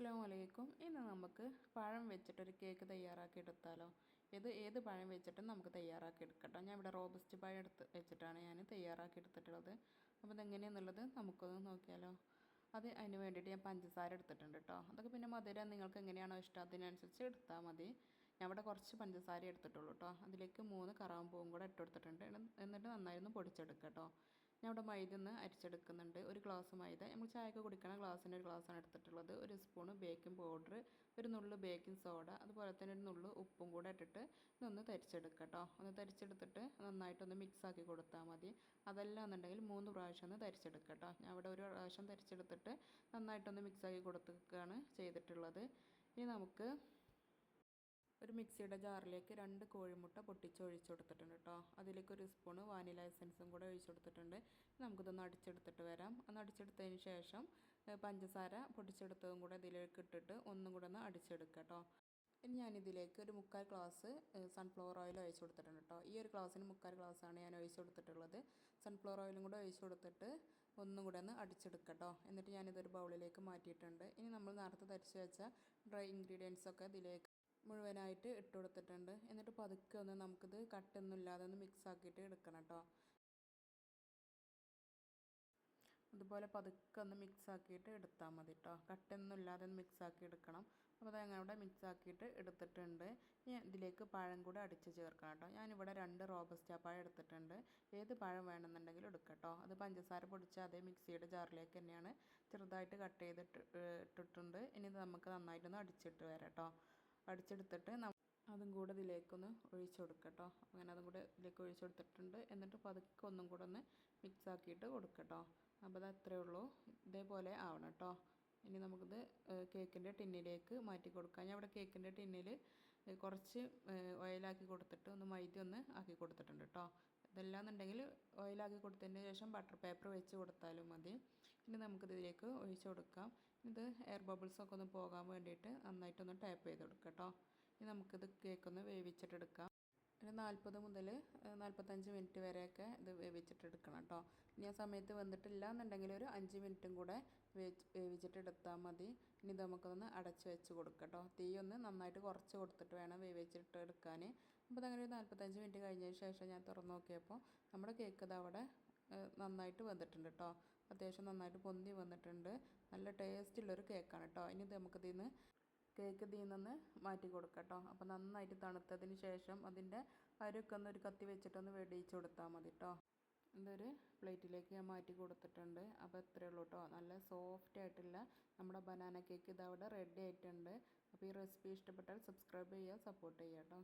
അസ്സാം വലൈക്കും ഇന്ന് നമുക്ക് പഴം വെച്ചിട്ടൊരു കേക്ക് തയ്യാറാക്കി എടുത്താലോ? ഇത് ഏത് പഴം വെച്ചിട്ടും നമുക്ക് തയ്യാറാക്കി എടുക്കട്ടോ ഞാൻ ഇവിടെ റോബസ്റ്റ് പഴം എടുത്ത് വെച്ചിട്ടാണ് ഞാൻ തയ്യാറാക്കി എടുത്തിട്ടുള്ളത്. അപ്പോൾ ഇതെങ്ങനെയാണെന്നുള്ളത് നമുക്കൊന്ന് നോക്കിയാലോ. അത് അതിന് വേണ്ടിയിട്ട് ഞാൻ പഞ്ചസാര എടുത്തിട്ടുണ്ട് കേട്ടോ. അതൊക്കെ പിന്നെ മധുരം നിങ്ങൾക്ക് എങ്ങനെയാണോ ഇഷ്ടം അതിനനുസരിച്ച് എടുത്താൽ മതി. ഞാൻ ഇവിടെ കുറച്ച് പഞ്ചസാര എടുത്തിട്ടുള്ളൂ കേട്ടോ. അതിലേക്ക് മൂന്ന് കറാമ്പൂവും കൂടെ ഇട്ട് കൊടുത്തിട്ടുണ്ട്. എന്നിട്ട് നന്നായിരുന്നു പൊടിച്ചെടുക്കുക കേട്ടോ. ഞാൻ ഇവിടെ മൈദ ഒന്ന് അരിച്ചെടുക്കുന്നുണ്ട്. ഒരു ഗ്ലാസ് മൈദ. നമ്മൾ ചായക്ക് കുടിക്കണ ഗ്ലാസ്സിന്റെ ഒരു ഗ്ലാസ്സാണ് എടുത്തിട്ടുള്ളത്. ഒരു സ്പൂൺ ബേക്കിംഗ് പൗഡർ ഒരു നുള്ളു ബേക്കിംഗ് സോഡ അതുപോലെ തന്നെ ഒരു നുള്ളു ഉപ്പും കൂടെ ഇട്ടിട്ട് ഇതൊന്ന് തരിച്ചെടുക്കുക കേട്ടോ ഒന്ന് തരിച്ചെടുത്തിട്ട് നന്നായിട്ടൊന്ന് മിക്സ് ആക്കി കൊടുത്താൽ മതി. അതെല്ലാം എന്നുണ്ടെങ്കിൽ മൂന്ന് പ്രാവശ്യം ഒന്ന് തരിച്ചെടുക്കുക കേട്ടോ ഞാൻ ഇവിടെ ഒരു പ്രാവശ്യം തരിച്ചെടുത്തിട്ട് നന്നായിട്ടൊന്ന് മിക്സ് ആക്കി കൊടുക്കുകയാണ് ചെയ്തിട്ടുള്ളത്. ഇനി നമുക്ക് ഒരു മിക്സിയുടെ ജാറിലേക്ക് രണ്ട് കോഴിമുട്ട പൊട്ടിച്ച് ഒഴിച്ച് കൊടുത്തിട്ടുണ്ട് കേട്ടോ. അതിലേക്ക് ഒരു സ്പൂണ് വാനില എസൻസും കൂടെ ഒഴിച്ച് കൊടുത്തിട്ടുണ്ട് നമുക്കിതൊന്ന് അടിച്ചെടുത്തിട്ട് വരാം. ഒന്ന് അടിച്ചെടുത്തതിന് ശേഷം പഞ്ചസാര പൊട്ടിച്ചെടുത്തതും കൂടെ ഇതിലേക്ക് ഇട്ടിട്ട് ഒന്നും കൂടെ ഒന്ന് അടിച്ചെടുക്കുക കേട്ടോ. ഇനി ഞാനിതിലേക്ക് ഒരു മുക്കാൽ ഗ്ലാസ് സൺഫ്ലവർ ഓയിൽ ഒഴിച്ച് കൊടുത്തിട്ടുണ്ട് കേട്ടോ. ഈ ഒരു ഗ്ലാസ്സിന് മുക്കാൽ ഗ്ലാസ്സാണ് ഞാൻ ഒഴിച്ച് കൊടുത്തിട്ടുള്ളത് സൺഫ്ലവർ ഓയിലും കൂടെ ഒഴിച്ച് കൊടുത്തിട്ട് ഒന്നും കൂടെ ഒന്ന് അടിച്ചെടുക്കട്ടോ എന്നിട്ട് ഞാനിതൊരു ബൗളിലേക്ക് മാറ്റിയിട്ടുണ്ട്. ഇനി നമ്മൾ നേരത്തെ തരിച്ച് വെച്ച ഡ്രൈ ഇൻഗ്രീഡിയൻസൊക്കെ ഇതിലേക്ക് മുഴുവനായിട്ട് ഇട്ട് കൊടുത്തിട്ടുണ്ട്. എന്നിട്ട് പതുക്കെ ഒന്ന് നമുക്കിത് കട്ടൊന്നും ഇല്ലാതെ ഒന്ന് മിക്സ് ആക്കിയിട്ട് എടുക്കണം കേട്ടോ അതുപോലെ പതുക്കെ ഒന്ന് മിക്സ് ആക്കിയിട്ട് എടുത്താൽ മതി കേട്ടോ കട്ടൊന്നും ഇല്ലാതെ ഒന്ന് മിക്സ് ആക്കി എടുക്കണം. അപ്പോൾ അത് ഇവിടെ മിക്സ് ആക്കിയിട്ട് എടുത്തിട്ടുണ്ട്. ഇനി ഇതിലേക്ക് പഴം കൂടെ അടിച്ച് ചേർക്കണം കേട്ടോ ഞാനിവിടെ രണ്ട് റോബസ്റ്റ പഴം എടുത്തിട്ടുണ്ട്. ഏത് പഴം വേണമെന്നുണ്ടെങ്കിലും എടുക്കട്ടോ അത് പഞ്ചസാര പൊടിച്ച അതേ മിക്സിയുടെ ജാറിലേക്ക് തന്നെയാണ് ചെറുതായിട്ട് കട്ട് ചെയ്തിട്ട് ഇട്ടിട്ടുണ്ട്. ഇനി ഇത് നമുക്ക് നന്നായിട്ടൊന്ന് അടിച്ചിട്ട് വരാം കേട്ടോ അടിച്ചെടുത്തിട്ട് അതും കൂടെ ഇതിലേക്കൊന്ന് ഒഴിച്ച് കൊടുക്കട്ടോ. അങ്ങനെ അതും കൂടെ ഇതിലേക്ക് ഒഴിച്ച് കൊടുത്തിട്ടുണ്ട്. എന്നിട്ട് പതുക്കെ ഒന്നും കൂടെ ഒന്ന് മിക്സ് ആക്കിയിട്ട് കൊടുക്കട്ടോ. അപ്പോൾ അത് ഉള്ളൂ. ഇതേപോലെ ആവണം കേട്ടോ ഇനി നമുക്കിത് കേക്കിന്റെ ടിന്നിലേക്ക് മാറ്റി കൊടുക്കാം. ഞാൻ ഇവിടെ കേക്കിന്റെ ടിന്നിൽ കുറച്ച് ഓയിലാക്കി കൊടുത്തിട്ട് ഒന്ന് മൈദ ഒന്ന് ആക്കി കൊടുത്തിട്ടുണ്ട് കേട്ടോ ഇതെല്ലാം എന്നുണ്ടെങ്കിൽ ഓയിലാക്കി കൊടുത്തതിന് ശേഷം ബട്ടർ പേപ്പർ വെച്ച് കൊടുത്താലും മതി. ഇനി നമുക്കിതിലേക്ക് ഒഴിച്ച് കൊടുക്കാം. ഇത് എയർ ബബിൾസൊക്കെ ഒന്ന് പോകാൻ വേണ്ടിയിട്ട് നന്നായിട്ടൊന്ന് ടാപ്പ് ചെയ്ത് കൊടുക്കാം കേട്ടോ ഇനി നമുക്കിത് കേക്കൊന്ന് വേവിച്ചിട്ടെടുക്കാം ഒരു നാൽപ്പത് മുതൽ നാൽപ്പത്തഞ്ച് മിനിറ്റ് വരെയൊക്കെ ഇത് വേവിച്ചിട്ടെടുക്കണം കേട്ടോ ഇനി ആ സമയത്ത് വന്നിട്ടില്ല എന്നുണ്ടെങ്കിൽ ഒരു അഞ്ച് മിനിറ്റും കൂടെ വേവിച്ചിട്ട് എടുത്താൽ മതി. ഇനി ഇത് നമുക്കൊന്ന് അടച്ച് വെച്ച് കൊടുക്കാം കേട്ടോ തീ ഒന്ന് നന്നായിട്ട് കുറച്ച് കൊടുത്തിട്ട് വേണം വേവിച്ചിട്ട് എടുക്കാൻ. അപ്പോൾ അങ്ങനെ ഒരു നാൽപ്പത്തഞ്ച് മിനിറ്റ് കഴിഞ്ഞതിന് ശേഷം ഞാൻ തുറന്ന് നോക്കിയപ്പോൾ നമ്മുടെ കേക്ക് ഇത് അവിടെ നന്നായിട്ട് വന്നിട്ടുണ്ട് കേട്ടോ അത്യാവശ്യം നന്നായിട്ട് പൊന്തി വന്നിട്ടുണ്ട്. നല്ല ടേസ്റ്റുള്ളൊരു കേക്കാണ് കേട്ടോ ഇനി ഇത് നമുക്കിതിൽ നിന്ന് കേക്ക് ഇതിൽ നിന്ന് മാറ്റി കൊടുക്കാം കേട്ടോ അപ്പോൾ നന്നായിട്ട് തണുത്തതിന് ശേഷം അതിന്റെ അരൊക്കെ ഒന്ന് ഒരു കത്തി വെച്ചിട്ടൊന്ന് വെടിയിച്ച് കൊടുത്താൽ മതി കേട്ടോ ഇതൊരു പ്ലേറ്റിലേക്ക് ഞാൻ മാറ്റി കൊടുത്തിട്ടുണ്ട്. അപ്പോൾ ഇത്രയേ ഉള്ളൂ കേട്ടോ നല്ല സോഫ്റ്റ് ആയിട്ടുള്ള നമ്മുടെ ബനാന കേക്ക് ഇതവിടെ റെഡി ആയിട്ടുണ്ട്. അപ്പോൾ ഈ റെസിപ്പി ഇഷ്ടപ്പെട്ടാൽ സബ്സ്ക്രൈബ് ചെയ്യുക സപ്പോർട്ട് ചെയ്യുക കേട്ടോ